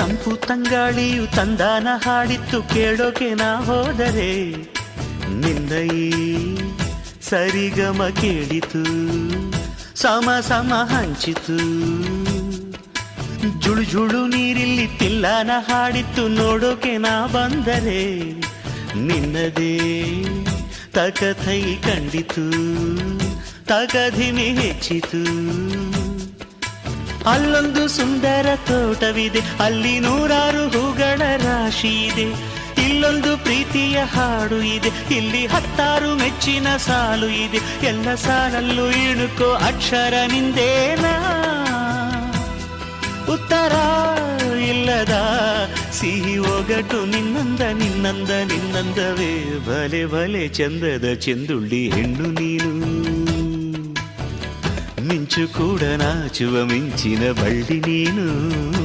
ತಂಪು ತಂಗಾಳಿಯು ತಂದಾನ ಹಾಡಿತ್ತು ಕೇಳೋಕೆ ನಾ ಹೋದರೆ ನಿನ್ನ ಸರಿಗಮ ಕೇಳಿತು, ಸಮ ಸಮ ಹಂಚಿತು. ಜುಳು ಜುಳು ನೀರಿಲ್ಲಿ ತಿಲ್ಲಾನ ಹಾಡಿತ್ತು ನೋಡೋಕೆ ನಾ ಬಂದರೆ ನಿನ್ನದೇ ತಕಥೈ ಕಂಡಿತು ತಗಧಿಮಿ ಹೆಚ್ಚಿತು. ಅಲ್ಲೊಂದು ಸುಂದರ ತೋಟವಿದೆ, ಅಲ್ಲಿ ನೂರಾರು ಹೂಗಳ ರಾಶಿ ಇದೆ. ಇಲ್ಲೊಂದು ಪ್ರೀತಿಯ ಹಾಡು ಇದೆ, ಇಲ್ಲಿ ಹತ್ತಾರು ಮೆಚ್ಚಿನ ಸಾಲು ಇದೆ. ಎಲ್ಲ ಸಾಲಲ್ಲೂ ಇಣುಕೋ ಅಕ್ಷರ ನಿಂದೇನಾ? ಉತ್ತರ ಇಲ್ಲದ ಸಿಹಿ ಒಗಟು ನಿನ್ನಂದ ನಿನ್ನಂದ, ನಿನ್ನಂದವೇ. ಬಲೆ ಬಲೆ ಚಂದದ ಚೆಂದುಳ್ಳಿ ಹೆಣ್ಣು ನೀನು. మించు కూడా నా చువ మించిన బల్డి నేను.